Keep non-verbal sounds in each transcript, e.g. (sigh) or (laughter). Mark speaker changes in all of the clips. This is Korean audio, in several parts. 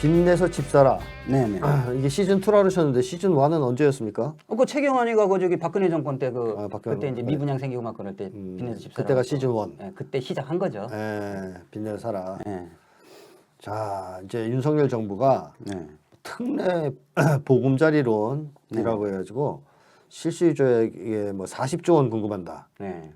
Speaker 1: 빚내서 집 사라.
Speaker 2: 네네.
Speaker 1: 아, 이게 시즌 2라 그러셨는데 시즌 1은 언제였습니까?
Speaker 2: 어, 그 최경환이가 그 저기 박근혜 정권 때 그
Speaker 1: 아, 박근혜
Speaker 2: 그때 이제
Speaker 1: 네.
Speaker 2: 미분양 생기고 막 그럴 때
Speaker 1: 음,
Speaker 2: 빚내서 집 사라.
Speaker 1: 그때가 시즌 1.
Speaker 2: 예, 그때 시작한 거죠.
Speaker 1: 예, 빚내서 살아.
Speaker 2: 예.
Speaker 1: 자, 이제 윤석열 정부가
Speaker 2: 네.
Speaker 1: 특례 (clears throat) 보금자리론이라고 해가지고 실수요자에게 뭐 40조 원 공급한다.
Speaker 2: 네.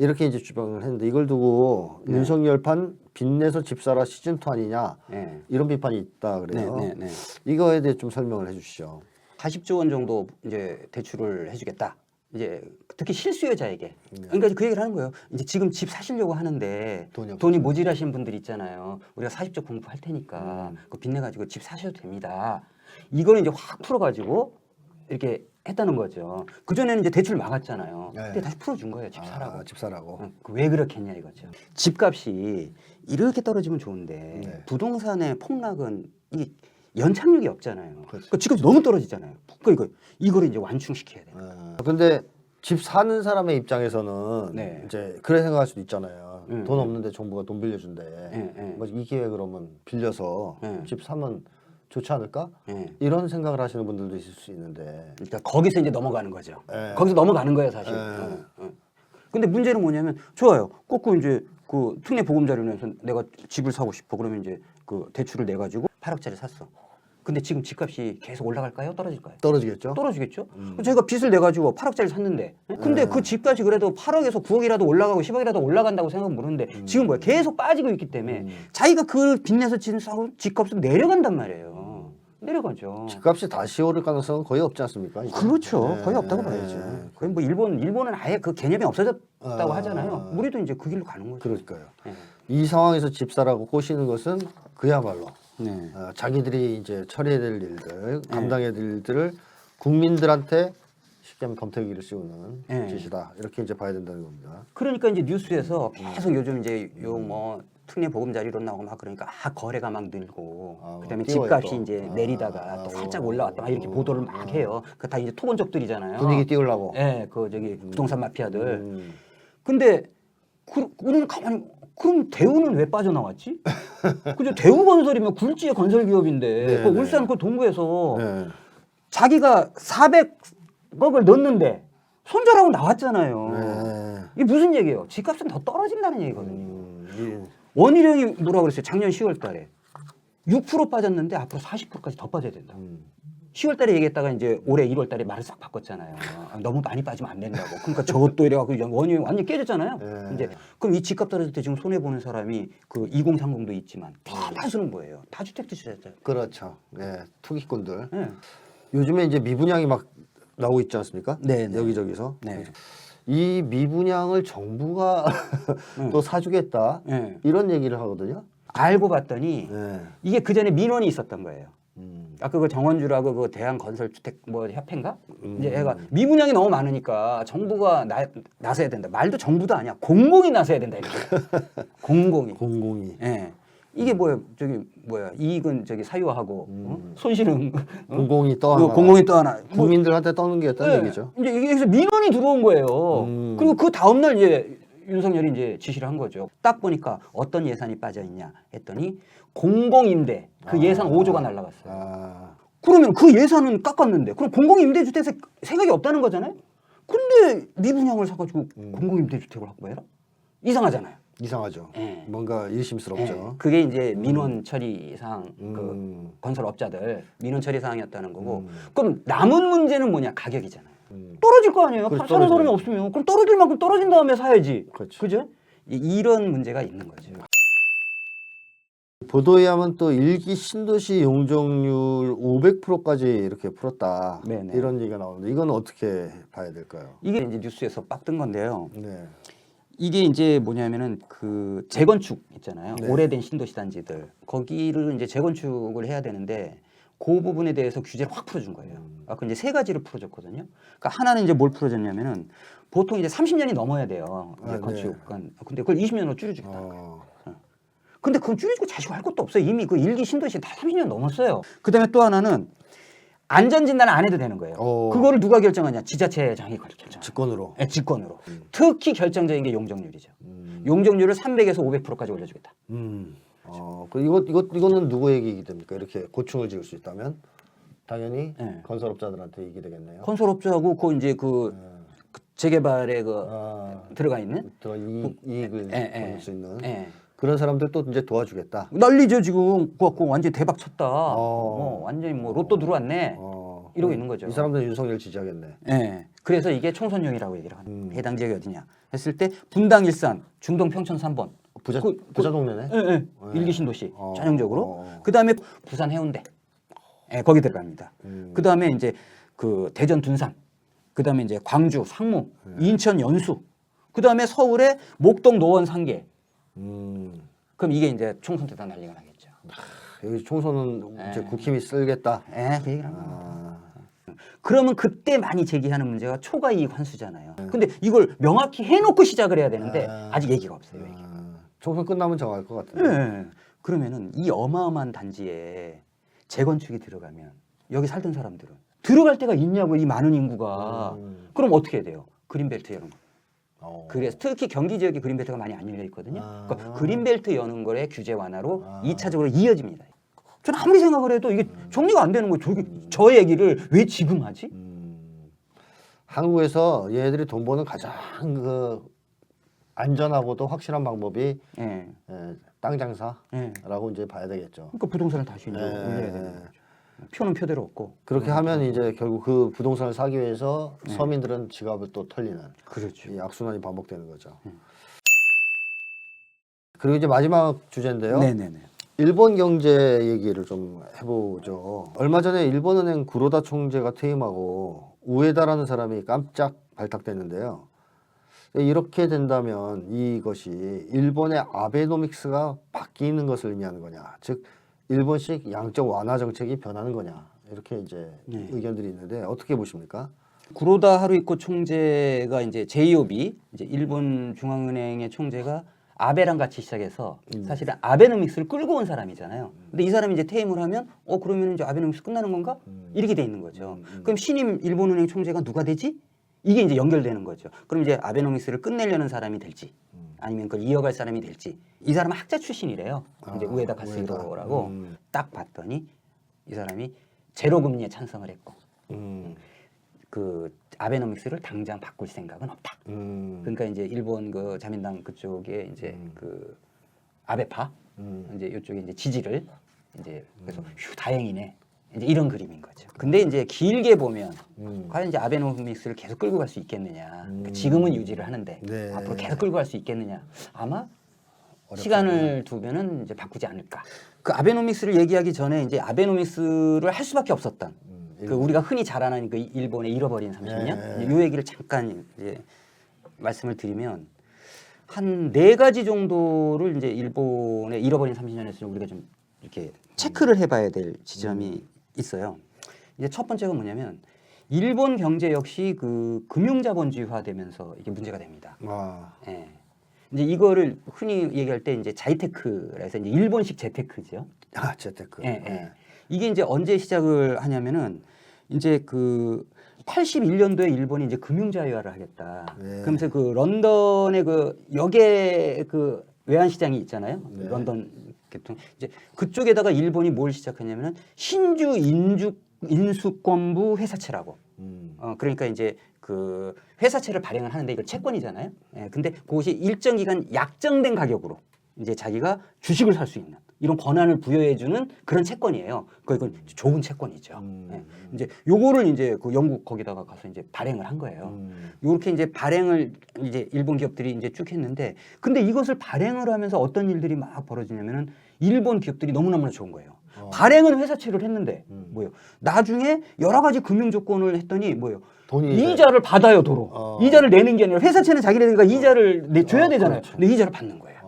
Speaker 1: 이렇게 이제 주장을 했는데 이걸 두고
Speaker 2: 네.
Speaker 1: 윤석열판 빚내서 집 사라 시즌 2 아니냐
Speaker 2: 네.
Speaker 1: 이런 비판이 있다
Speaker 2: 네,
Speaker 1: 그래요.
Speaker 2: 네, 네.
Speaker 1: 이거에 대해 좀 설명을 해주시죠.
Speaker 2: 40조 원 정도 이제 대출을 해주겠다. 이제 특히 실수요자에게.
Speaker 1: 네.
Speaker 2: 그러니까 그 얘기를 하는 거예요. 이제 지금 집 사시려고 하는데
Speaker 1: 돈이
Speaker 2: 돈이 모자라신 분들 있잖아요. 우리가 40조 공부할 테니까
Speaker 1: 음.
Speaker 2: 그 빚내 가지고 집 사셔도 됩니다. 이거는 이제 확 풀어 가지고 이렇게 했다는 거죠. 그 전에는 이제 대출 막았잖아요.
Speaker 1: 네.
Speaker 2: 근데 다시 풀어준 거예요. 집
Speaker 1: 아,
Speaker 2: 사라고.
Speaker 1: 집 사라고.
Speaker 2: 응, 그왜 그렇겠냐 이거죠. 집값이 이렇게 떨어지면 좋은데
Speaker 1: 네.
Speaker 2: 부동산의 폭락은 이 연착륙이 없잖아요.
Speaker 1: 그렇죠.
Speaker 2: 그러니까 집값이 너무 떨어지잖아요. 그러니까 이거 이거를 이제 완충시켜야 돼요.
Speaker 1: 어, 근데 집 사는 사람의 입장에서는
Speaker 2: 네.
Speaker 1: 이제 그래 생각할 수도 있잖아요.
Speaker 2: 음,
Speaker 1: 돈
Speaker 2: 음.
Speaker 1: 없는데 정부가 돈 빌려준대.
Speaker 2: 예, 예.
Speaker 1: 뭐이 기회 그러면 빌려서
Speaker 2: 네.
Speaker 1: 집 사면 좋지 않을까?
Speaker 2: 예.
Speaker 1: 이런 생각을 하시는 분들도 있을 수 있는데.
Speaker 2: 그러니까 거기서 이제 넘어가는 거죠.
Speaker 1: 예.
Speaker 2: 거기서 넘어가는 거예요, 사실.
Speaker 1: 예.
Speaker 2: 어, 어. 근데 문제는 뭐냐면 좋아요. 꼭그 이제 그 특례 보금자리론에서 내가 집을 사고 싶어 그러면 이제 그 대출을 내 가지고 8억짜리 샀어. 근데 지금 집값이 계속 올라갈까요? 떨어질까요?
Speaker 1: 떨어지겠죠?
Speaker 2: 떨어지겠죠.
Speaker 1: 음.
Speaker 2: 제가 빚을 내 가지고 8억짜리 샀는데, 근데
Speaker 1: 네.
Speaker 2: 그 집값이 그래도 8억에서 9억이라도 올라가고 10억이라도 올라간다고 생각은 모르는데 지금 뭐야 계속 빠지고 있기 때문에
Speaker 1: 음.
Speaker 2: 자기가 그 빚내서 진 사고 집값은 내려간단 말이에요. 내려가죠.
Speaker 1: 집값이 다시 오를 가능성은 거의 없지 않습니까? 이제?
Speaker 2: 그렇죠.
Speaker 1: 네.
Speaker 2: 거의 없다고 봐야죠. 거의 뭐 일본 일본은 아예 그 개념이 없어졌다고
Speaker 1: 아.
Speaker 2: 하잖아요. 우리도 이제 그 길로 가는 거죠.
Speaker 1: 그러니까요.
Speaker 2: 예.
Speaker 1: 이 상황에서 집 사라고 꼬시는 것은 그야말로
Speaker 2: 네.
Speaker 1: 어, 자기들이 이제 처리해야 될 일들, 감당해야 될 일들을 국민들한테 쉽게 하면 검토기를 씌우는
Speaker 2: 네.
Speaker 1: 짓이다. 이렇게 이제 봐야 된다는 겁니다.
Speaker 2: 그러니까 이제 뉴스에서 계속 요즘 이제 요뭐 특례 보금자리론 나오고 막 그러니까 아 거래가 막 늘고
Speaker 1: 아,
Speaker 2: 그다음에
Speaker 1: 띄워요,
Speaker 2: 집값이
Speaker 1: 또.
Speaker 2: 이제
Speaker 1: 아,
Speaker 2: 내리다가 또 살짝 올라왔다 막 이렇게
Speaker 1: 오.
Speaker 2: 보도를 막 해요. 그 다 이제 토건족들이잖아요.
Speaker 1: 분위기 띄우려고.
Speaker 2: 예, 그 저기 부동산 마피아들.
Speaker 1: 음.
Speaker 2: 근데 그, 우리는 가만히 그럼 대우는 왜 빠져나왔지? (laughs) 그죠? 대우건설이면 굴지의 건설 기업인데
Speaker 1: 네,
Speaker 2: 그
Speaker 1: 네.
Speaker 2: 울산 그 동구에서
Speaker 1: 네.
Speaker 2: 자기가 400억을 넣었는데 손절하고 나왔잖아요.
Speaker 1: 네.
Speaker 2: 이게 무슨 얘기예요? 집값은 더 떨어진다는 얘기거든요.
Speaker 1: 음,
Speaker 2: 원희룡이 뭐라 그랬어요? 작년 10월 달에 6% 빠졌는데 앞으로 40%까지 더 빠져야 된다.
Speaker 1: 이, 음.
Speaker 2: 10월 달에 얘기했다가 이제 올해 1월 달에 말을 싹 바꿨잖아요. 아, 너무 많이 빠지면 안 된다고. 그러니까 저것도 이래갖고 원희룡 완전 깨졌잖아요.
Speaker 1: 네.
Speaker 2: 이제 그럼 이 집값 떨어질 때 지금 손해 보는 사람이 그 2030도 있지만 대다수는 뭐예요? 다주택 투자자죠.
Speaker 1: 그렇죠. 네. 투기꾼들.
Speaker 2: 네.
Speaker 1: 요즘에 이제 미분양이 막 나오고 있지 않습니까?
Speaker 2: 네, 네.
Speaker 1: 여기저기서.
Speaker 2: 네.
Speaker 1: 이 미분양을 정부가 (laughs) 또 사주겠다.
Speaker 2: 네.
Speaker 1: 이런 얘기를 하거든요.
Speaker 2: 알고 봤더니
Speaker 1: 네.
Speaker 2: 이게 그 전에 민원이 있었던 거예요.
Speaker 1: 음.
Speaker 2: 아까 그 정원주라고 그 대한건설주택 뭐 협회인가?
Speaker 1: 음.
Speaker 2: 이제 애가 미분양이 너무 많으니까 정부가 나, 나서야 된다. 말도 정부도 아니야. 공공이 나서야 된다 이렇게. (laughs) 공공이.
Speaker 1: 공공이.
Speaker 2: 예. 이게 뭐야? 저기 뭐야? 이익은 저기 사유화하고 어? 손실은 어?
Speaker 1: 공공이
Speaker 2: 떠그
Speaker 1: 하나.
Speaker 2: 공공이 또 하나. 뭐,
Speaker 1: 국민들한테 떠는 게 있다는
Speaker 2: 예.
Speaker 1: 얘기죠.
Speaker 2: 이제 이게 여기서 민원이 들어온 거예요.
Speaker 1: 음.
Speaker 2: 그리고 그 다음 날 이제 윤석열이 이제 지시를 한 거죠. 딱 보니까 어떤 예산이 빠져 있냐 했더니 공공임대 그
Speaker 1: 아.
Speaker 2: 예산 5조가 날라갔어요.
Speaker 1: 아,
Speaker 2: 그러면 그 예산은 깎았는데 그럼 공공임대주택에 생각이 없다는 거잖아요. 근데 미분양을 사가지고
Speaker 1: 음.
Speaker 2: 공공임대주택을 확보해라 이상하잖아요.
Speaker 1: 이상하죠.
Speaker 2: 예.
Speaker 1: 뭔가 의심스럽죠.
Speaker 2: 예. 그게 이제 민원 처리상 그
Speaker 1: 음.
Speaker 2: 건설업자들 민원 처리 사항이었다는 거고
Speaker 1: 음.
Speaker 2: 그럼 남은 문제는 뭐냐 가격이잖아요.
Speaker 1: 음.
Speaker 2: 떨어질 거 아니에요.
Speaker 1: 그렇죠,
Speaker 2: 사는 사람이
Speaker 1: 떨어져요.
Speaker 2: 없으면 그럼 떨어질 만큼 떨어진 다음에 사야지.
Speaker 1: 그렇죠.
Speaker 2: 그죠? 이- 이런 문제가 있는 거죠.
Speaker 1: 보도에 하면 또 일기 신도시 용적률 500%까지 이렇게 풀었다.
Speaker 2: 네네.
Speaker 1: 이런 얘기가 나오는데 이건 어떻게 봐야 될까요?
Speaker 2: 이게 이제 뉴스에서 빡 뜬 건데요.
Speaker 1: 네.
Speaker 2: 이게 이제 뭐냐면은 그 재건축 있잖아요.
Speaker 1: 네.
Speaker 2: 오래된 신도시 단지들 거기를 이제 재건축을 해야 되는데 그 부분에 대해서 규제를 확 풀어준 거예요.
Speaker 1: 음.
Speaker 2: 아까 이제 세 가지를 풀어줬거든요. 그러니까 하나는 이제 뭘 풀어줬냐면은 보통 이제 30년이 넘어야 돼요. 이제
Speaker 1: 아, 네.
Speaker 2: 건축. 건 근데 그걸 20년으로 줄여주겠다.
Speaker 1: 어,
Speaker 2: 근데 그건 줄이고 자시고 할 것도 없어요. 이미 그 일기 신도시 다 30년 넘었어요. 그다음에 또 하나는 안전 진단을 안 해도 되는 거예요.
Speaker 1: 어.
Speaker 2: 그거를 누가 결정하냐? 지자체장이 결정.
Speaker 1: 직권으로.
Speaker 2: 네, 직권으로. 특히 결정적인 게 용적률이죠.
Speaker 1: 음.
Speaker 2: 용적률을 300에서 500%까지 올려주겠다.
Speaker 1: 음. 어, 그 이거 이거 이거는 누구에게 이익이 됩니까? 이렇게 고충을 지을 수 있다면 당연히
Speaker 2: 네.
Speaker 1: 건설업자들한테 이익이 되겠네요.
Speaker 2: 건설업자하고 그 이제 그, 그 재개발에 그
Speaker 1: 아,
Speaker 2: 들어가 있는
Speaker 1: 더 이익, 이익을
Speaker 2: 예, 예.
Speaker 1: 벌수 있는
Speaker 2: 예.
Speaker 1: 그런 사람들 또 이제 도와주겠다.
Speaker 2: 난리죠 지금 그갖고 완전 히 대박 쳤다.
Speaker 1: 어.
Speaker 2: 뭐 완전히 뭐 로또 들어왔네.
Speaker 1: 어,
Speaker 2: 이러고 있는 거죠.
Speaker 1: 이 사람들은 윤석열 지지하겠네.
Speaker 2: 예. 그래서 이게 총선용이라고 얘기를 하는
Speaker 1: 음.
Speaker 2: 해당 지역이 어디냐 했을 때 분당 일산 중동 평촌 3번
Speaker 1: 부자
Speaker 2: 그-
Speaker 1: 부자 동네네.
Speaker 2: 예, 예.
Speaker 1: 네.
Speaker 2: 일기 신도시
Speaker 1: 어,
Speaker 2: 전형적으로
Speaker 1: 어.
Speaker 2: 그다음에 부산 해운대 예, 거기 들어갑니다.
Speaker 1: 음.
Speaker 2: 그다음에 이제 그 대전 둔산 그다음에 이제 광주 상무
Speaker 1: 네.
Speaker 2: 인천 연수 그다음에 서울에 목동 노원 상계
Speaker 1: 음,
Speaker 2: 그럼 이게 이제 총선 때다 난리가 나겠죠.
Speaker 1: 여기 총선은
Speaker 2: 네.
Speaker 1: 이제 국힘이 쓸겠다.
Speaker 2: 예, 그 얘기를 합니다.
Speaker 1: 아,
Speaker 2: 그러면 그때 많이 제기하는 문제가 초과 이익 환수잖아요.
Speaker 1: 네.
Speaker 2: 근데 이걸 명확히 해놓고 시작을 해야 되는데
Speaker 1: 아.
Speaker 2: 아직 얘기가 없어요. 얘기가.
Speaker 1: 아, 총선 끝나면 정할 것 같은데.
Speaker 2: 예. 그러면은 이 어마어마한 단지에 재건축이 들어가면 여기 살던 사람들은 들어갈 데가 있냐고 이 많은 인구가
Speaker 1: 음.
Speaker 2: 그럼 어떻게 해야 돼요? 그린벨트 여는 거.
Speaker 1: 어.
Speaker 2: 그래서 특히 경기 지역에 그린벨트가 많이 안 열려 있거든요.
Speaker 1: 아.
Speaker 2: 그러니까 그린벨트 여는 거에 규제 완화로
Speaker 1: 아.
Speaker 2: 이 2차적으로 이어집니다. 저는 아무리 생각을 해도 이게 정리가 안 되는 거예요. 저, 저 얘기를 왜 지금 하지?
Speaker 1: 음, 한국에서 얘들이 돈 버는 가장 그 안전하고도 확실한 방법이
Speaker 2: 예.
Speaker 1: 예, 땅 장사라고
Speaker 2: 예.
Speaker 1: 이제 봐야 되겠죠.
Speaker 2: 그러니까 부동산을 다시 이제
Speaker 1: 예.
Speaker 2: 올려야 되는 거죠. 표는 표대로 없고.
Speaker 1: 그렇게 하면 이제 결국 그 부동산을 사기 위해서
Speaker 2: 네.
Speaker 1: 서민들은 지갑을 또 털리는
Speaker 2: 그렇죠.
Speaker 1: 이 악순환이 반복되는 거죠. 그리고 이제 마지막 주제인데요.
Speaker 2: 네네네.
Speaker 1: 일본 경제 얘기를 좀 해보죠. 얼마 전에 일본은행 구로다 총재가 퇴임하고 우에다라는 사람이 깜짝 발탁됐는데요. 이렇게 된다면 이것이 일본의 아베노믹스가 바뀌는 것을 의미하는 거냐, 즉 일본식 양적 완화 정책이 변하는 거냐 이렇게 이제
Speaker 2: 네.
Speaker 1: 의견들이 있는데 어떻게 보십니까?
Speaker 2: 구로다 하루이코 총재가 이제 제이오비 이제 일본 중앙은행의 총재가 아베랑 같이 시작해서
Speaker 1: 음.
Speaker 2: 사실은 아베노믹스를 끌고 온 사람이잖아요. 근데 이 사람이 이제 퇴임을 하면 어 그러면 이제 아베노믹스 끝나는 건가?
Speaker 1: 음.
Speaker 2: 이렇게 돼 있는 거죠.
Speaker 1: 음, 음.
Speaker 2: 그럼 신임 일본은행 총재가 누가 되지? 이게 이제 연결되는 거죠. 그럼 이제 아베노믹스를 끝내려는 사람이 될지
Speaker 1: 음.
Speaker 2: 아니면 그걸 이어갈 사람이 될지 이 사람은 학자 출신이래요. 이제
Speaker 1: 아,
Speaker 2: 우에다
Speaker 1: 우에다.
Speaker 2: 가스히로라고
Speaker 1: 음.
Speaker 2: 딱 봤더니 이 사람이 제로 금리에 찬성을 했고
Speaker 1: 음,
Speaker 2: 그 아베노믹스를 당장 바꿀 생각은 없다.
Speaker 1: 음,
Speaker 2: 그러니까 이제 일본 그 자민당 그쪽에 이제
Speaker 1: 음.
Speaker 2: 그 아베파
Speaker 1: 음.
Speaker 2: 이제 이쪽에 이제 지지를 이제 그래서 휴 다행이네 이제 이런 그림인 거죠. 근데 이제 길게 보면
Speaker 1: 음.
Speaker 2: 과연 이제 아베노믹스를 계속 끌고 갈 수 있겠느냐. 그러니까
Speaker 1: 음.
Speaker 2: 지금은 유지를 하는데
Speaker 1: 네.
Speaker 2: 앞으로 계속 끌고 갈 수 있겠느냐. 아마
Speaker 1: 어렵겠네.
Speaker 2: 시간을 두면은 이제 바꾸지 않을까. 그 아베노믹스를 얘기하기 전에 이제 아베노믹스를 할 수밖에 없었던
Speaker 1: 음,
Speaker 2: 그 우리가 흔히 잘 아는 그 일본의 잃어버린 30년
Speaker 1: 네.
Speaker 2: 이 얘기를 잠깐 이제 말씀을 드리면 한 네 가지 정도를 이제 일본의 잃어버린 30년에서 우리가 좀 이렇게 체크를 해봐야 될 지점이 있어요. 이제 첫 번째가 뭐냐면 일본 경제 역시 그 금융자본주의화되면서 이게 문제가 됩니다.
Speaker 1: 아,
Speaker 2: 예. 이제 이거를 흔히 얘기할 때 이제 자이테크라 해서 이제 일본식 재테크죠.
Speaker 1: 아 재테크.
Speaker 2: 예, 예. 이게 이제 언제 시작을 하냐면은 이제 그 81년도에 일본이 이제 금융자유화를 하겠다.
Speaker 1: 네.
Speaker 2: 그러면서 그 런던의 그 역에 그 외환 시장이 있잖아요.
Speaker 1: 네.
Speaker 2: 런던 계통 이제 그쪽에다가 일본이 뭘 시작했냐면은 신주 인주 인수권부 회사채라고.
Speaker 1: 음.
Speaker 2: 어 그러니까 이제 그 회사채를 발행을 하는데 이걸 채권이잖아요. 예, 근데 그것이 일정 기간 약정된 가격으로 이제 자기가 주식을 살 수 있는 이런 권한을 부여해주는 그런 채권이에요. 그 이건 좋은 채권이죠.
Speaker 1: 음.
Speaker 2: 예, 이제 요거를 이제 그 영국 거기다가 가서 이제 발행을 한 거예요.
Speaker 1: 음.
Speaker 2: 요렇게 이제 발행을 이제 일본 기업들이 이제 쭉 했는데 근데 이것을 발행을 하면서 어떤 일들이 막 벌어지냐면은 일본 기업들이 너무너무나 좋은 거예요.
Speaker 1: 어.
Speaker 2: 발행은 회사채를 했는데
Speaker 1: 음.
Speaker 2: 뭐요? 나중에 여러 가지 금융 조건을 했더니 뭐요?
Speaker 1: 돈이 이제-
Speaker 2: 이자를 받아요 도로.
Speaker 1: 어.
Speaker 2: 이자를 내는 게 아니라 회사채는 자기네가 이자를 내 줘야
Speaker 1: 어,
Speaker 2: 되잖아요.
Speaker 1: 그렇죠.
Speaker 2: 근데 이자를 받는 거예요.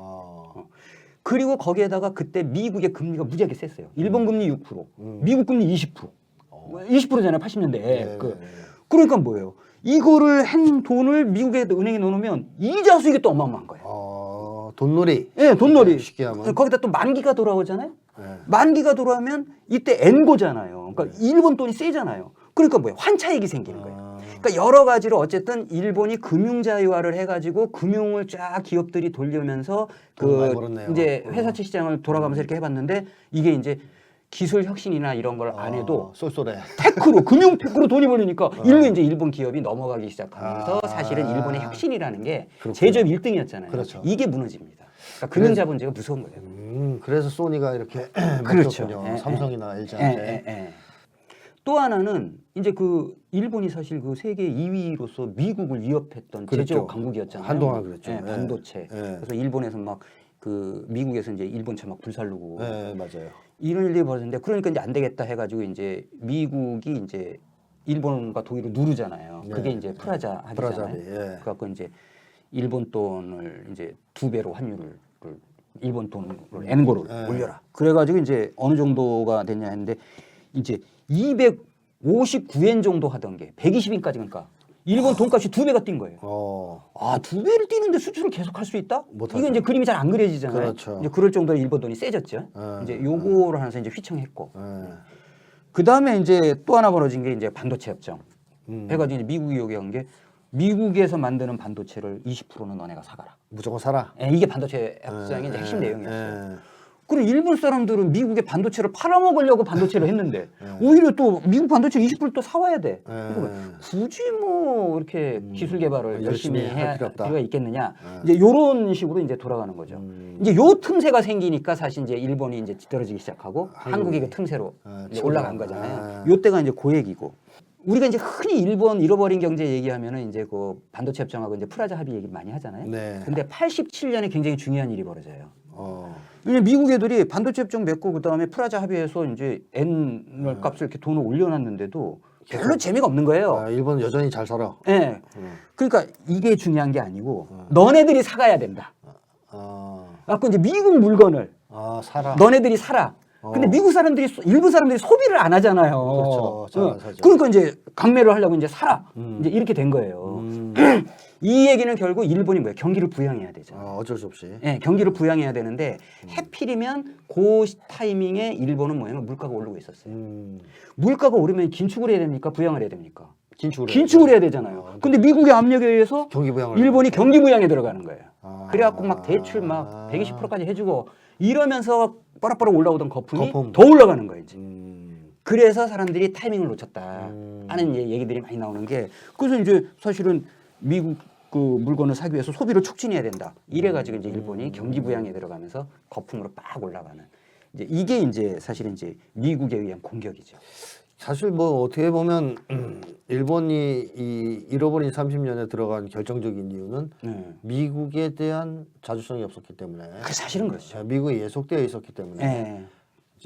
Speaker 1: 아,
Speaker 2: 그리고 거기에다가 그때 미국의 금리가 무지하게 셌어요. 일본 금리 6%,
Speaker 1: 음.
Speaker 2: 미국 금리 20%.
Speaker 1: 어.
Speaker 2: 20%잖아요, 80년대에.
Speaker 1: 네,
Speaker 2: 그,
Speaker 1: 네, 네.
Speaker 2: 그러니까 뭐예요? 이거를 한 돈을 미국의 은행에 넣어놓으면 이자 수익이 또 어마어마한 거예요.
Speaker 1: 어, 돈놀이.
Speaker 2: 예, 돈놀이.
Speaker 1: 쉽게 하면.
Speaker 2: 거기다 또 만기가 돌아오잖아요.
Speaker 1: 네.
Speaker 2: 만기가 돌아오면 이때 엔고잖아요. 그러니까 일본 돈이 세잖아요. 그러니까 뭐예요? 환차익이 생기는 거예요.
Speaker 1: 아,
Speaker 2: 그러니까 여러 가지로 어쨌든 일본이 금융 자유화를 해가지고 금융을 쫙 기업들이
Speaker 1: 많이
Speaker 2: 그. 이제
Speaker 1: 어.
Speaker 2: 회사채 시장을 돌아가면서 이렇게 해봤는데 이게 이제 기술 혁신이나 이런 걸 안 해도
Speaker 1: 어, 쏠쏠해.
Speaker 2: 테크로 금융 테크로 돈이 벌리니까 일로 이제 일본 기업이 넘어가기 시작하면서
Speaker 1: 아.
Speaker 2: 사실은 일본의 혁신이라는 게
Speaker 1: 그렇군요.
Speaker 2: 제조업 1등이었잖아요.
Speaker 1: 그렇죠.
Speaker 2: 이게 무너집니다. 그러니까 금융 자본주의가 무서운 거예요.
Speaker 1: 음, 그래서 소니가 이렇게 (clears throat)
Speaker 2: 그렇죠. 예, 예.
Speaker 1: 삼성이나
Speaker 2: 예,
Speaker 1: LG한테.
Speaker 2: 예, 예. 또 하나는 이제 그 일본이 사실 그 세계 2위로서 미국을 위협했던
Speaker 1: 그랬죠.
Speaker 2: 제조업 강국이었잖아요.
Speaker 1: 한동안 그랬죠.
Speaker 2: 예,
Speaker 1: 예.
Speaker 2: 반도체.
Speaker 1: 예.
Speaker 2: 그래서 일본에서 막 그 미국에서 이제 일본차 막 불살르고
Speaker 1: 네, 맞아요.
Speaker 2: 이런 일이 벌어졌는데 그러니까 이제 안 되겠다 해가지고 이제 미국이 이제 일본과 독일을 누르잖아요.
Speaker 1: 네.
Speaker 2: 그게 이제 프라자
Speaker 1: 프라자
Speaker 2: 합의잖아요.
Speaker 1: 합의, 예.
Speaker 2: 그래갖고 이제 일본 돈을 이제 두 배로 환율을 그 일본 돈을 엔고를
Speaker 1: 네.
Speaker 2: 올려라. 그래가지고 이제 어느 정도가 됐냐 했는데 이제 259엔 정도 하던 게 120엔까지 그러니까 일본 돈값이 두 배가 뛴 거예요.
Speaker 1: 어,
Speaker 2: 아, 두 배를 뛰는데 수출을 계속 할 수 있다?
Speaker 1: 못하죠.
Speaker 2: 이거 이제 그림이 잘 안 그려지잖아요.
Speaker 1: 그렇죠.
Speaker 2: 이제 그럴 정도로 일본 돈이 세졌죠.
Speaker 1: 예.
Speaker 2: 이제 요거를 하면서 이제 휘청했고.
Speaker 1: 예.
Speaker 2: 그 다음에 이제 또 하나 벌어진 게 이제 반도체 협정.
Speaker 1: 음,
Speaker 2: 해가지고 이제 미국이 요구한 게 미국에서 만드는 반도체를 20%는 너네가 사가라.
Speaker 1: 무조건 살아.
Speaker 2: 예, 이게 반도체 협정의 이제
Speaker 1: 예,
Speaker 2: 핵심 내용이었어요.
Speaker 1: 예.
Speaker 2: 그리고 일본 사람들은 미국의 반도체를 팔아먹으려고 반도체를 했는데
Speaker 1: 예.
Speaker 2: 오히려 또 미국 반도체 20%또 사와야 돼.
Speaker 1: 예.
Speaker 2: 그러니까 굳이 뭐 이렇게 기술 개발을
Speaker 1: 음,
Speaker 2: 열심히
Speaker 1: 열심히 할
Speaker 2: 해야
Speaker 1: 필요.
Speaker 2: 필요가 있겠느냐.
Speaker 1: 예.
Speaker 2: 이제 요런 식으로 이제 돌아가는 거죠.
Speaker 1: 음.
Speaker 2: 이제 요 틈새가 생기니까 사실 이제 일본이 이제 뒤떨어지기 시작하고
Speaker 1: 한국이.
Speaker 2: 한국이 그 틈새로
Speaker 1: 아,
Speaker 2: 올라간 거잖아요.
Speaker 1: 아.
Speaker 2: 요 때가 이제 고액이고. 우리가 이제 흔히 일본 잃어버린 경제 얘기하면은 이제 그 반도체 협정하고 이제 프라자 합의 얘기 많이 하잖아요.
Speaker 1: 네.
Speaker 2: 근데 87년에 굉장히 중요한 일이 벌어져요.
Speaker 1: 어.
Speaker 2: 왜냐 미국 애들이 반도체 협정 맺고 그다음에 프라자 합의해서 이제 엔을 값을 이렇게 돈을 올려놨는데도 별로 재미가 없는 거예요.
Speaker 1: 아, 일본 여전히 잘 살아.
Speaker 2: 예.
Speaker 1: 음.
Speaker 2: 그러니까 이게 중요한 게 아니고 너네들이 사가야 된다.
Speaker 1: 아,
Speaker 2: 갖고 이제 미국 물건을
Speaker 1: 아 살아.
Speaker 2: 너네들이 사라. 근데
Speaker 1: 어.
Speaker 2: 미국 사람들이 소- 일본 사람들이 소비를 안 하잖아요.
Speaker 1: 그렇죠. 잘안
Speaker 2: 어.
Speaker 1: 사죠.
Speaker 2: 그러니까 이제 강매를 하려고 이제 사라.
Speaker 1: 음.
Speaker 2: 이제 이렇게 된 거예요.
Speaker 1: 음. (clears throat)
Speaker 2: 이 얘기는 결국 일본이 뭐예요? 경기를 부양해야 되잖아요.
Speaker 1: 어, 어쩔 수 없이.
Speaker 2: 예, 경기를 부양해야 되는데
Speaker 1: 음.
Speaker 2: 해필이면 그 타이밍에 일본은 뭐냐면 물가가 오르고 있었어요.
Speaker 1: 음.
Speaker 2: 물가가 오르면 긴축을 해야 됩니까? 부양을 해야 됩니까?
Speaker 1: 긴축을 해야
Speaker 2: 긴축을
Speaker 1: 돼.
Speaker 2: 해야 되잖아요. 근데 미국의 압력에 의해서
Speaker 1: 경기 부양을.
Speaker 2: 일본이 경기 부양에 들어가는 거예요.
Speaker 1: 아.
Speaker 2: 그래갖고 막 대출 막 120%까지 해주고 이러면서 빠락빠락 올라오던 거품이
Speaker 1: 거품.
Speaker 2: 더 올라가는 거예요. 이제.
Speaker 1: 음.
Speaker 2: 그래서 사람들이 타이밍을 놓쳤다
Speaker 1: 음.
Speaker 2: 하는 얘- 얘기들이 많이 나오는 게 그래서 이제 사실은 미국 그 물건을 사기 위해서 소비를 촉진해야 된다. 이래 가지고 이제 일본이 경기 부양에 들어가면서 거품으로 빡 올라가는 이제 이게 이제 사실은 이제 미국에 의한 공격이죠.
Speaker 1: 사실 뭐 어떻게 보면 음, (clears throat) 일본이 이 잃어버린 30년에 들어간 결정적인 이유는
Speaker 2: 네.
Speaker 1: 미국에 대한 자주성이 없었기 때문에
Speaker 2: 그 사실은 그렇죠.
Speaker 1: 자, 미국이 예속되어 있었기 때문에
Speaker 2: 예.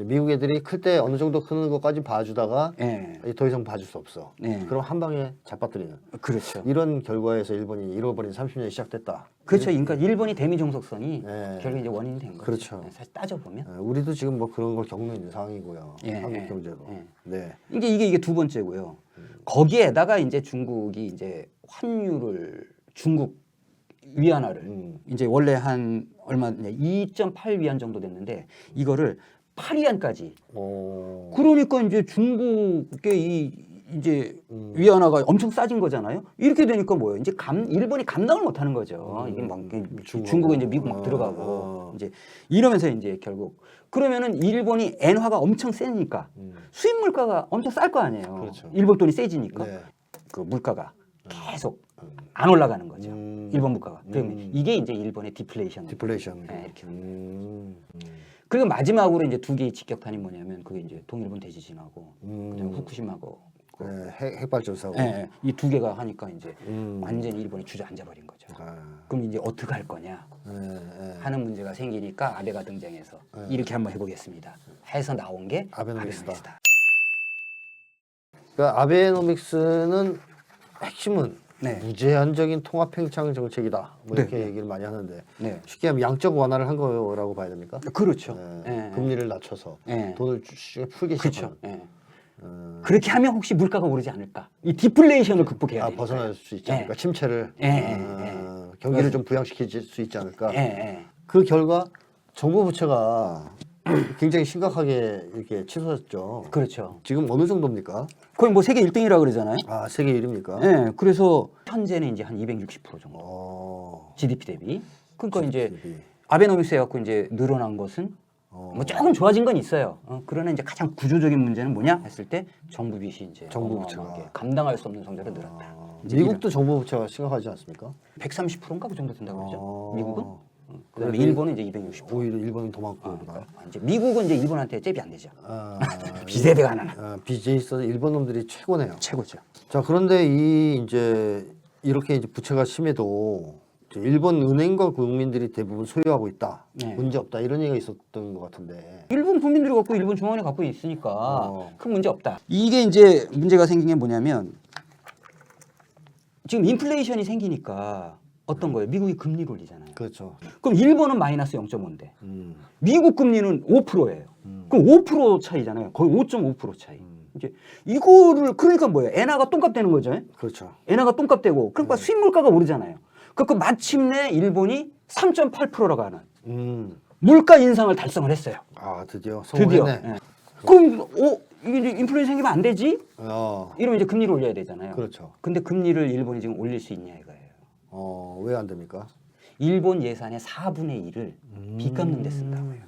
Speaker 1: 미국 애들이 클 때 어느 정도 크는 것까지 봐주다가
Speaker 2: 예.
Speaker 1: 더 이상 봐줄 수 없어.
Speaker 2: 네.
Speaker 1: 그럼 한 방에 잡아뜨리는
Speaker 2: 그렇죠.
Speaker 1: 이런 결과에서 일본이 잃어버린 30년이 시작됐다.
Speaker 2: 그렇죠. 그러니까 일본이 대미 종속선이
Speaker 1: 네.
Speaker 2: 결국 이제 원인이 된 거죠.
Speaker 1: 그렇죠.
Speaker 2: 네, 사실 따져 보면
Speaker 1: 어, 우리도 지금 뭐 그런 걸 겪고 있는 상황이고요.
Speaker 2: 예,
Speaker 1: 한국
Speaker 2: 예,
Speaker 1: 경제도.
Speaker 2: 예.
Speaker 1: 네.
Speaker 2: 이게 이게 이게 두 번째고요. 거기에다가 이제 중국이 이제 환율을 중국 위안화를
Speaker 1: 음.
Speaker 2: 이제 원래 한 얼마 2.8 위안 정도 됐는데 이거를 8위안까지.
Speaker 1: 어.
Speaker 2: 그러니까 이제 중국의 이 이제
Speaker 1: 음.
Speaker 2: 위안화가 엄청 싸진 거잖아요. 이렇게 되니까 뭐예요? 이제 감 일본이 감당을 못 하는 거죠. 이게 막 이게
Speaker 1: 음. 중국하고.
Speaker 2: 중국은 이제 미국 막
Speaker 1: 어,
Speaker 2: 들어가고
Speaker 1: 어.
Speaker 2: 이제 이러면서 이제 결국 그러면은 일본이 엔화가 엄청 세니까
Speaker 1: 음.
Speaker 2: 수입 물가가 엄청 쌀 거 아니에요.
Speaker 1: 그렇죠.
Speaker 2: 일본 돈이 세지니까
Speaker 1: 네.
Speaker 2: 그 물가가 계속 안 올라가는 거죠.
Speaker 1: 음.
Speaker 2: 일본 물가가. 그러면
Speaker 1: 음.
Speaker 2: 이게 이제 일본의 디플레이션.
Speaker 1: 디플레이션.
Speaker 2: 네, 이렇게
Speaker 1: 음.
Speaker 2: 그리고 마지막으로 이제 두 개의 직격탄이 뭐냐면 그게 이제 동일본 대지진하고
Speaker 1: 음.
Speaker 2: 그다음에 후쿠시마고
Speaker 1: 네, 핵, 핵발전사고.
Speaker 2: 예, 이두 개가 하니까 이제
Speaker 1: 음.
Speaker 2: 완전히 일본이 주저앉아 버린 거죠.
Speaker 1: 아.
Speaker 2: 그럼 이제 어떻게 할 거냐
Speaker 1: 네, 네.
Speaker 2: 하는 문제가 생기니까 아베가 등장해서
Speaker 1: 네.
Speaker 2: 이렇게 한번 해보겠습니다. 해서 나온 게
Speaker 1: 아베노믹스다.
Speaker 2: 아베노믹스다.
Speaker 1: 그러니까 아베노믹스는 핵심은
Speaker 2: 네.
Speaker 1: 무제한적인 통합 팽창 정책이다. 뭐
Speaker 2: 네,
Speaker 1: 이렇게
Speaker 2: 네.
Speaker 1: 얘기를 많이 하는데
Speaker 2: 네,
Speaker 1: 쉽게 하면 양적 완화를 한 거라고 봐야 됩니까?
Speaker 2: 그렇죠.
Speaker 1: 네,
Speaker 2: 예,
Speaker 1: 금리를 낮춰서
Speaker 2: 예.
Speaker 1: 돈을 쭉 풀기
Speaker 2: 그렇죠.
Speaker 1: 시작하는.
Speaker 2: 예.
Speaker 1: 어,
Speaker 2: 그렇게 하면 혹시 물가가 오르지 않을까? 이 디플레이션을 극복해야
Speaker 1: 아,
Speaker 2: 되니까.
Speaker 1: 벗어날 수 있지
Speaker 2: 예.
Speaker 1: 않을까? 침체를
Speaker 2: 예, 예,
Speaker 1: 어, 경기를 좀 부양시킬 수 있지 않을까?
Speaker 2: 예, 예.
Speaker 1: 그 결과 정부 부채가 (clears throat) 굉장히 심각하게 이렇게 치솟았죠.
Speaker 2: 그렇죠.
Speaker 1: 지금 어느 정도입니까?
Speaker 2: 거의 뭐 세계 1등이라 그러잖아요.
Speaker 1: 아 세계 1위입니까?
Speaker 2: 예. 그래서 현재는 이제 한 260% 정도
Speaker 1: 어.
Speaker 2: GDP 대비. 그러니까 이제
Speaker 1: GDP.
Speaker 2: 아베노믹스 해갖고 이제 늘어난 것은
Speaker 1: 어.
Speaker 2: 뭐 조금 좋아진 건 있어요. 어, 그러나 이제 가장 구조적인 문제는 뭐냐 했을 때 정부 빚이 이제
Speaker 1: 정부 부채가.
Speaker 2: 감당할 수 없는 성적으로 늘었다.
Speaker 1: 아,
Speaker 2: 이제
Speaker 1: 미국도 정부 부채가 심각하지 않습니까?
Speaker 2: 130%인가 그 정도 된다고 그러죠.
Speaker 1: 어.
Speaker 2: 미국은. 어, 그다음에
Speaker 1: 그래도
Speaker 2: 일본은 이제 260%.
Speaker 1: 오히려 일본은 더
Speaker 2: 어,
Speaker 1: 많고 보다.
Speaker 2: 그러니까 이제 미국은 이제 일본한테 잽이 안 되죠.
Speaker 1: 아, (laughs)
Speaker 2: 비대대가 하나
Speaker 1: 아, 빚에 있어서 일본 놈들이 최고네요.
Speaker 2: 최고죠.
Speaker 1: 자 그런데 이 이제 이렇게 이제 부채가 심해도 이제 일본 은행과 국민들이 대부분 소유하고 있다.
Speaker 2: 네.
Speaker 1: 문제 없다 이런 얘기가 있었던 것 같은데.
Speaker 2: 일본 국민들이 갖고 일본 중앙에 갖고 있으니까
Speaker 1: 어.
Speaker 2: 큰 문제 없다. 이게 이제 문제가 생긴 게 뭐냐면 지금 인플레이션이 생기니까 어떤 거예요? 미국이 금리를 올리잖아요.
Speaker 1: 그렇죠.
Speaker 2: 그럼 일본은 마이너스 0.5인데
Speaker 1: 음.
Speaker 2: 미국 금리는 5%예요.
Speaker 1: 음.
Speaker 2: 그럼 5% 차이잖아요. 거의 5.5% 차이.
Speaker 1: 음.
Speaker 2: 이제 이거를 그러니까 뭐예요? 엔화가 똥값 되는 거죠.
Speaker 1: 그렇죠.
Speaker 2: 엔화가 똥값 되고 그러니까
Speaker 1: 네.
Speaker 2: 수입 물가가 오르잖아요. 그러니까 마침내 일본이 3.8%라고 하는
Speaker 1: 음.
Speaker 2: 물가 인상을 달성을 했어요.
Speaker 1: 아 드디어
Speaker 2: 드디어.
Speaker 1: 성공했네.
Speaker 2: 예. 그럼 어 이게 인플레이션 생기면 안 되지?
Speaker 1: 어.
Speaker 2: 이러면 이제 금리를 올려야 되잖아요.
Speaker 1: 그렇죠. 근데
Speaker 2: 금리를 일본이 지금 올릴 수 있냐 이거예요.
Speaker 1: 어 왜 안 됩니까?
Speaker 2: 일본 예산의 4분의 1을 빚 갚는 데 쓴다고요.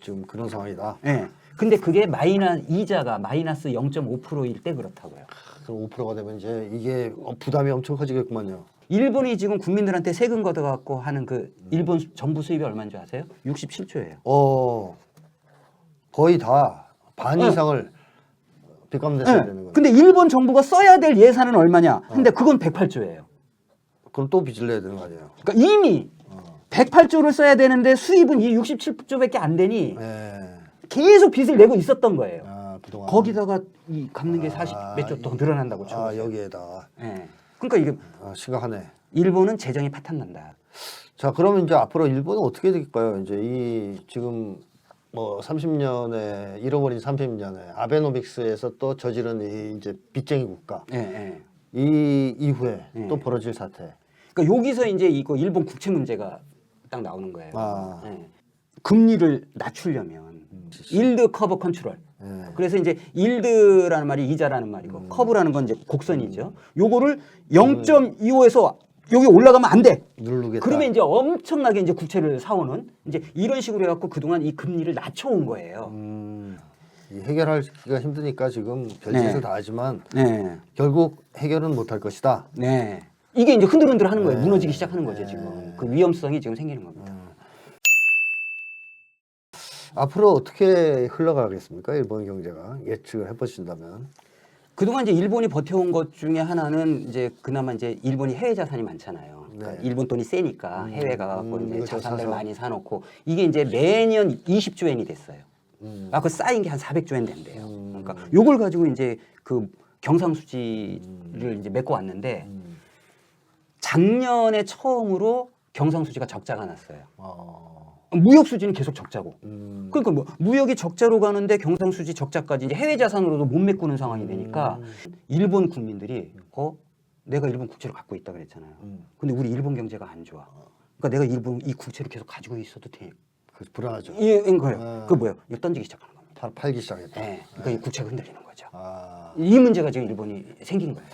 Speaker 1: 지금 그런 상황이다.
Speaker 2: 예. 근데 그게 마이너 이자가 마이너스 0.5%일 때 그렇다고요.
Speaker 1: 그럼 5%가 되면 이제 이게 어, 부담이 엄청 커지겠구만요.
Speaker 2: 일본이 지금 국민들한테 세금 걷어갖고 하는 그 일본 수- 정부 수입이 얼마인 줄 아세요? 67조예요.
Speaker 1: 어 거의 다반
Speaker 2: 네.
Speaker 1: 이상을 빚값 냈어야 되는 거예요.
Speaker 2: 근데 일본 정부가 써야 될 예산은 얼마냐? 근데 그건 108조예요.
Speaker 1: 그럼 또 빚을 내야 되는 거 아니에요?
Speaker 2: 그러니까 이미
Speaker 1: 어.
Speaker 2: 108조를 써야 되는데 수입은 이 67조밖에 안 되니
Speaker 1: 네.
Speaker 2: 계속 빚을 내고 있었던 거예요.
Speaker 1: 아 그동안
Speaker 2: 거기다가 이 갚는 게40
Speaker 1: 아,
Speaker 2: 몇 조더
Speaker 1: 이-
Speaker 2: 늘어난다고
Speaker 1: 아
Speaker 2: 쳐보세요.
Speaker 1: 여기에다
Speaker 2: 예. 그러니까 이게
Speaker 1: 아, 심각하네.
Speaker 2: 일본은 재정이 파탄 난다.
Speaker 1: 자 그러면 이제 앞으로 일본은 어떻게 될까요? 이제 이 지금 뭐 30년에 잃어버린 30년에 아베노믹스에서 또 저지른 이 이제 빚쟁이 국가
Speaker 2: 예, 예.
Speaker 1: 이 이후에
Speaker 2: 예.
Speaker 1: 또 벌어질 사태.
Speaker 2: 그러니까 여기서 이제 이거 일본 국채 문제가 딱 나오는 거예요.
Speaker 1: 아.
Speaker 2: 예. 금리를 낮추려면 일드 커버 컨트롤.
Speaker 1: 예.
Speaker 2: 그래서 이제 일드라는 말이 이자라는 말이고 커브라는 건 이제 곡선이죠. 요거를 0.25에서 여기 올라가면 안 돼.
Speaker 1: 누르겠다.
Speaker 2: 그러면 이제 엄청나게 이제 국채를 사오는 이제 이런 식으로 해갖고 그동안 이 금리를 낮춰온 거예요.
Speaker 1: 음, 이 해결하기가 힘드니까 지금 별짓을
Speaker 2: 네.
Speaker 1: 다 하지만
Speaker 2: 네,
Speaker 1: 결국 해결은 못할 것이다.
Speaker 2: 네. 이게 이제 흔들흔들 하는 거예요.
Speaker 1: 네.
Speaker 2: 무너지기 시작하는 거죠
Speaker 1: 네.
Speaker 2: 지금. 그 위험성이 지금 생기는 겁니다.
Speaker 1: 앞으로 어떻게 흘러가겠습니까? 일본 경제가 예측을 해보신다면.
Speaker 2: 그동안 이제 일본이 버텨온 것 중에 하나는 이제 그나마 이제 일본이 해외 자산이 많잖아요. 그러니까
Speaker 1: 네.
Speaker 2: 일본 돈이 세니까
Speaker 1: 음,
Speaker 2: 해외 가갖고
Speaker 1: 음,
Speaker 2: 이제 자산들
Speaker 1: 사서.
Speaker 2: 많이 사놓고 이게 이제 매년 20조 엔이 됐어요.
Speaker 1: 음.
Speaker 2: 아, 그 쌓인 게 한 400조 엔 된대요.
Speaker 1: 음.
Speaker 2: 그러니까 요걸 가지고 이제 그 경상수지를 이제 메꿔 왔는데
Speaker 1: 음.
Speaker 2: 작년에 처음으로 경상 수지가 적자가 났어요.
Speaker 1: 어.
Speaker 2: 무역 수지는 계속 적자고.
Speaker 1: 음.
Speaker 2: 그러니까 뭐 무역이 적자로 가는데 경상 수지 적자까지 이제 해외 자산으로도 못 메꾸는 상황이 되니까
Speaker 1: 음.
Speaker 2: 일본 국민들이 어 내가 일본 국채를 갖고 있다 그랬잖아요.
Speaker 1: 음.
Speaker 2: 근데 우리 일본 경제가 안 좋아. 그러니까 내가 일본 이 국채를 계속 가지고 있어도 돼.
Speaker 1: 그 불안하죠.
Speaker 2: 이인 거예요.
Speaker 1: 아.
Speaker 2: 그 뭐예요? 이거 던지기 시작하는 겁니다.
Speaker 1: 다 팔기 시작했다.
Speaker 2: 네. 그러니까 이 국채가 흔들리는 거죠.
Speaker 1: 아.
Speaker 2: 이 문제가 지금 일본이 생긴 거예요.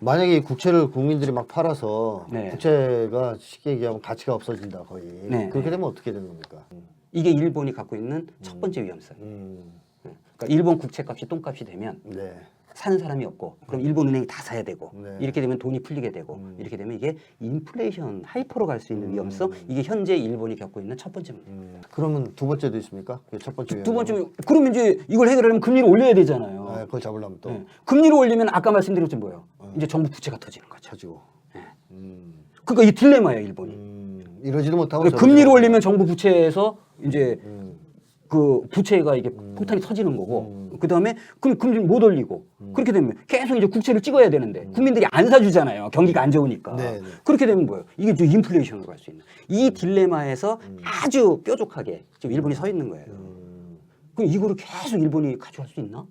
Speaker 1: 만약에 이 국채를 국민들이 막 팔아서
Speaker 2: 네.
Speaker 1: 국채가 쉽게 얘기하면 가치가 없어진다 거의.
Speaker 2: 네,
Speaker 1: 그렇게
Speaker 2: 네.
Speaker 1: 되면 어떻게 되는 겁니까?
Speaker 2: 이게 일본이 갖고 있는 첫 번째 위험성.
Speaker 1: 음.
Speaker 2: 그러니까 일본 국채값이 똥값이 되면
Speaker 1: 네.
Speaker 2: 사는 사람이 없고 그럼 일본 은행이 다 사야 되고
Speaker 1: 네.
Speaker 2: 이렇게 되면 돈이 풀리게 되고
Speaker 1: 음.
Speaker 2: 이렇게 되면 이게 인플레이션 하이퍼로 갈 수 있는 위험성 이게 현재 일본이 겪고 있는 첫 번째 문제.
Speaker 1: 음. 그러면 두 번째도 있습니까? 그게 첫 번째.
Speaker 2: 두? 번째 그러면 이제 이걸 해결하려면 금리를 올려야 되잖아요.
Speaker 1: 아, 그걸 잡으려면 또
Speaker 2: 네. 금리를 올리면 아까 말씀드린 것처럼 뭐예요? 이제 정부 부채가 터지는 거죠.
Speaker 1: 가지고.
Speaker 2: 네.
Speaker 1: 음.
Speaker 2: 그러니까 이 딜레마예요 일본이.
Speaker 1: 음. 이러지도 못하고
Speaker 2: 그러니까
Speaker 1: 저러지도
Speaker 2: 금리를. 올리면 정부 부채에서 이제
Speaker 1: 음.
Speaker 2: 그 부채가 이게 폭탄이 터지는 거고
Speaker 1: 음.
Speaker 2: 그 다음에 그럼 금리 못 올리고 그렇게 되면 계속 이제 국채를 찍어야 되는데 국민들이 안 사주잖아요 경기가 안 좋으니까
Speaker 1: 음. 네, 네.
Speaker 2: 그렇게 되면 뭐예요 이게 이제 인플레이션으로 갈 수 있는 이 딜레마에서 아주 뾰족하게 지금 일본이 서 있는 거예요
Speaker 1: 음.
Speaker 2: 그럼 이거를 계속 일본이 가져갈 수 있나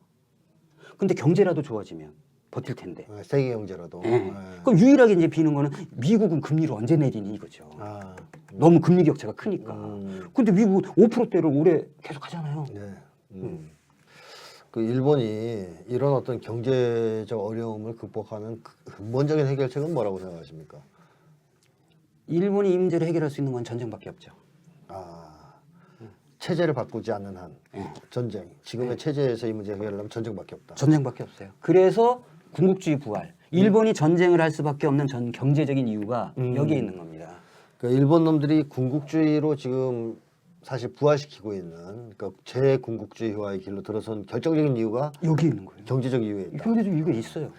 Speaker 2: 근데 경제라도 좋아지면 버틸 텐데.
Speaker 1: 어, 세계 경제라도.
Speaker 2: 예.
Speaker 1: 예.
Speaker 2: 그럼 유일하게 이제 비는 거는 미국은 금리를 언제 내리니 이거죠.
Speaker 1: 아,
Speaker 2: 너무 금리 격차가 크니까.
Speaker 1: 음.
Speaker 2: 근데 미국은 5%대를 올해 계속 하잖아요.
Speaker 1: 네. 음. 그 일본이 이런 어떤 경제적 어려움을 극복하는 그 근본적인 해결책은 뭐라고 생각하십니까?
Speaker 2: 일본이 이 문제를 해결할 수 있는 건 전쟁밖에 없죠.
Speaker 1: 아, 체제를 바꾸지 않는 한
Speaker 2: 예.
Speaker 1: 전쟁. 지금의 체제에서 이 문제 해결하려면 전쟁밖에 없다.
Speaker 2: 전쟁밖에 없어요. 그래서 군국주의 부활. 일본이 전쟁을 할 수밖에 없는 전 경제적인 이유가
Speaker 1: 음.
Speaker 2: 여기에 있는 겁니다.
Speaker 1: 그 일본 놈들이 군국주의로 지금 사실 부활시키고 있는 그러니까 재군국주의화의 길로 들어선 결정적인 이유가
Speaker 2: 여기 있는 거예요.
Speaker 1: 경제적 이유에 있다.
Speaker 2: 경제적 이유가 있어요.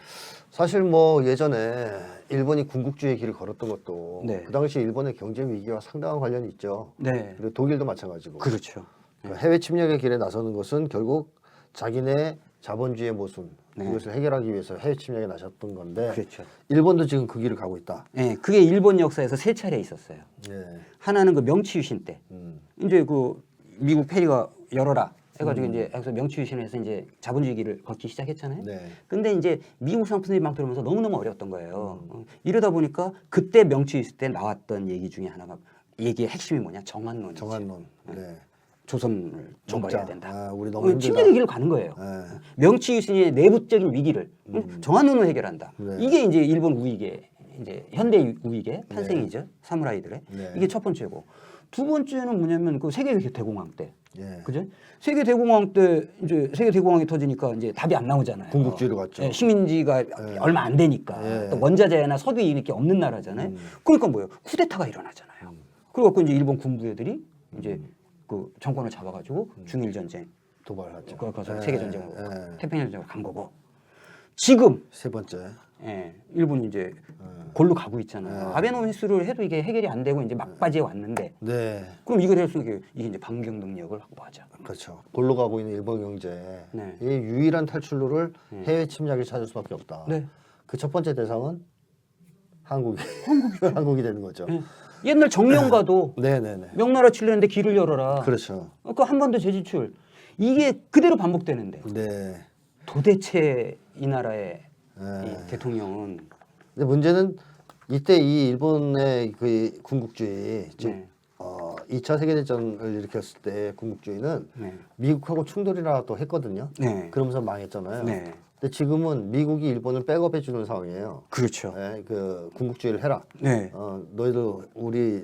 Speaker 1: 사실 뭐 예전에 일본이 군국주의 길을 걸었던 것도
Speaker 2: 네.
Speaker 1: 그 당시 일본의 경제 위기와 상당한 관련이 있죠.
Speaker 2: 네.
Speaker 1: 그리고 독일도 마찬가지고.
Speaker 2: 그렇죠.
Speaker 1: 그 해외 침략의 길에 나서는 것은 결국 자기네 자본주의의 모순
Speaker 2: 네.
Speaker 1: 이것을 해결하기 위해서 해외 침략에 나섰던 건데
Speaker 2: 그렇죠.
Speaker 1: 일본도 지금 그 길을 가고 있다.
Speaker 2: 예, 그게 일본 역사에서 세 차례 있었어요.
Speaker 1: 예.
Speaker 2: 하나는 그 명치 유신 때.
Speaker 1: 음.
Speaker 2: 이제 그 미국 페리가 열어라 해가지고 이제 여기서 명치 유신에서 이제 자본주의기를 걷기 시작했잖아요.
Speaker 1: 네.
Speaker 2: 근데 이제 미국 상품들이 막 들어오면서 너무 너무 어려웠던 거예요. 어, 이러다 보니까 그때 명치 유신 때 나왔던 얘기 중에 하나가 얘기의 핵심이 뭐냐 정한론.
Speaker 1: 정한론. 네.
Speaker 2: 조선을 정벌해야 된다.
Speaker 1: 아, 우리 너무
Speaker 2: 어,
Speaker 1: 힘들다.
Speaker 2: 침략의 길로 가는 거예요.
Speaker 1: 예.
Speaker 2: 명치 유신의 내부적인 위기를 정한론으로 해결한다.
Speaker 1: 네.
Speaker 2: 이게 이제 일본 우익의 이제 현대 우익의 탄생이죠. 사무라이들의
Speaker 1: 네.
Speaker 2: 이게 첫 번째고 두 번째는 뭐냐면 그 세계 대공황 때.
Speaker 1: 예.
Speaker 2: 그죠? 세계 대공황 때 이제 세계 대공황이 터지니까 이제 답이 안 나오잖아요.
Speaker 1: 군국주의로 갔죠.
Speaker 2: 예, 식민지가 얼마 안 되니까
Speaker 1: 예.
Speaker 2: 또 원자재나 석유 이렇게 없는 나라잖아요.
Speaker 1: 음.
Speaker 2: 그러니까 뭐예요? 쿠데타가 일어나잖아요. 그래갖고 이제 일본 군부 애들이 이제 그 정권을 잡아가지고 중일 전쟁,
Speaker 1: 도발하죠.
Speaker 2: 그걸 가서
Speaker 1: 예,
Speaker 2: 세계 전쟁으로
Speaker 1: 예.
Speaker 2: 태평양 전쟁으로 간 거고 지금
Speaker 1: 세 번째.
Speaker 2: 예, 일본이 이제
Speaker 1: 예.
Speaker 2: 골로 가고 있잖아요.
Speaker 1: 네.
Speaker 2: 아베노미스를 해도 이게 해결이 안 되고 이제 막바지에 왔는데
Speaker 1: 네.
Speaker 2: 그럼 이걸 할수 있게 이게 이제 반경 능력을 확보하자.
Speaker 1: 그렇죠. 골로 가고 있는 일본 경제.
Speaker 2: 네.
Speaker 1: 이 유일한 탈출로를 해외 침략을 찾을 수밖에 없다.
Speaker 2: 네.
Speaker 1: 그 첫 번째 대상은 한국이 (laughs) 한국이 되는 거죠.
Speaker 2: 예. 옛날 정명가도
Speaker 1: 네, 네, 네.
Speaker 2: 명나라 칠려는데 길을 열어라.
Speaker 1: 그렇죠.
Speaker 2: 한번더 재지출. 이게 그대로 반복되는데
Speaker 1: 네.
Speaker 2: 도대체 이 나라의
Speaker 1: 네.
Speaker 2: 이 대통령은
Speaker 1: 근데 문제는 이때 이 일본의 그 군국주의 즉
Speaker 2: 네.
Speaker 1: 어, 2차 세계대전을 일으켰을 때 군국주의는
Speaker 2: 네.
Speaker 1: 미국하고 충돌이라 또 했거든요.
Speaker 2: 네.
Speaker 1: 그러면서 망했잖아요.
Speaker 2: 네.
Speaker 1: 근데 지금은 미국이 일본을 백업해 주는 상황이에요.
Speaker 2: 그렇죠.
Speaker 1: 네, 그 군국주의를 해라.
Speaker 2: 네.
Speaker 1: 어, 너희도 우리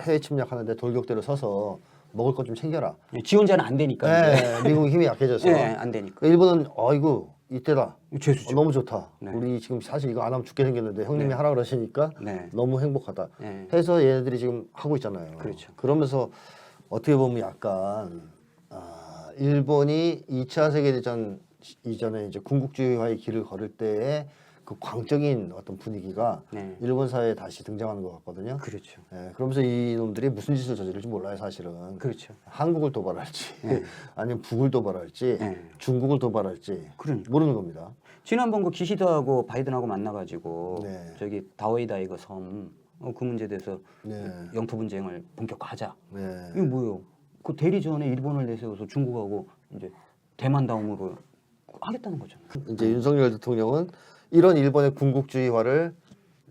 Speaker 1: 해외 침략하는데 돌격대로 서서 먹을 것 좀 챙겨라.
Speaker 2: 지원자는 안 되니까. 이제.
Speaker 1: 네, 미국 힘이 약해져서
Speaker 2: 네, 안 되니까.
Speaker 1: 일본은 어이구 이때다. 어, 너무 좋다.
Speaker 2: 네.
Speaker 1: 우리 지금 사실 이거 안 하면 죽게 생겼는데 형님이
Speaker 2: 네.
Speaker 1: 하라 그러시니까
Speaker 2: 네.
Speaker 1: 너무 행복하다.
Speaker 2: 네.
Speaker 1: 해서 얘네들이 지금 하고 있잖아요.
Speaker 2: 그렇죠.
Speaker 1: 그러면서 어떻게 보면 약간 아, 일본이 2차 세계대전 이전에 이제 군국주의화의 길을 걸을 때의 그 광적인 어떤 분위기가
Speaker 2: 네.
Speaker 1: 일본 사회에 다시 등장하는 것 같거든요.
Speaker 2: 그렇죠.
Speaker 1: 예, 그러면서 이 놈들이 무슨 짓을 저지를지 몰라요, 사실은.
Speaker 2: 그렇죠.
Speaker 1: 한국을 도발할지,
Speaker 2: 네. (laughs)
Speaker 1: 아니면 북을 도발할지,
Speaker 2: 네.
Speaker 1: 중국을 도발할지
Speaker 2: 그러니까.
Speaker 1: 모르는 겁니다.
Speaker 2: 지난번 그 기시다하고 바이든하고 만나가지고
Speaker 1: 네. 저기
Speaker 2: 저기 다오이다 이거 섬. 어, 그 문제에 대해서
Speaker 1: 네.
Speaker 2: 영토 분쟁을 본격화하자.
Speaker 1: 네.
Speaker 2: 이게 뭐예요? 그 대리전에 일본을 내세워서 중국하고 이제 대만 다음으로 하겠다는 거잖아요.
Speaker 1: 이제 윤석열 대통령은 이런 일본의 군국주의화를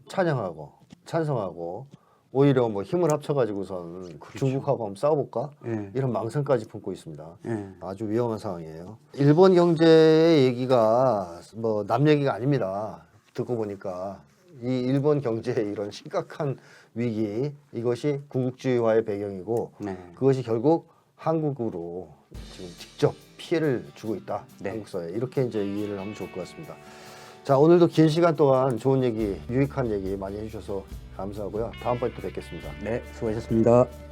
Speaker 1: 찬양하고 찬성하고 오히려 뭐 힘을 합쳐가지고선 중국하고 한번 싸워볼까
Speaker 2: 예.
Speaker 1: 이런 망상까지 품고 있습니다.
Speaker 2: 예.
Speaker 1: 아주 위험한 상황이에요. 일본 경제의 얘기가 뭐 남 얘기가 아닙니다. 듣고 보니까 이 일본 경제의 이런 심각한 위기 이것이 군국주의화의 배경이고
Speaker 2: 네.
Speaker 1: 그것이 결국 한국으로 지금 직접 피해를 주고 있다.
Speaker 2: 네.
Speaker 1: 한국 사회 이렇게 이제 이해를 하면 좋을 것 같습니다. 자 오늘도 긴 시간 동안 좋은 얘기, 유익한 얘기 많이 해주셔서 감사하고요. 다음번에 또 뵙겠습니다.
Speaker 2: 네, 수고하셨습니다.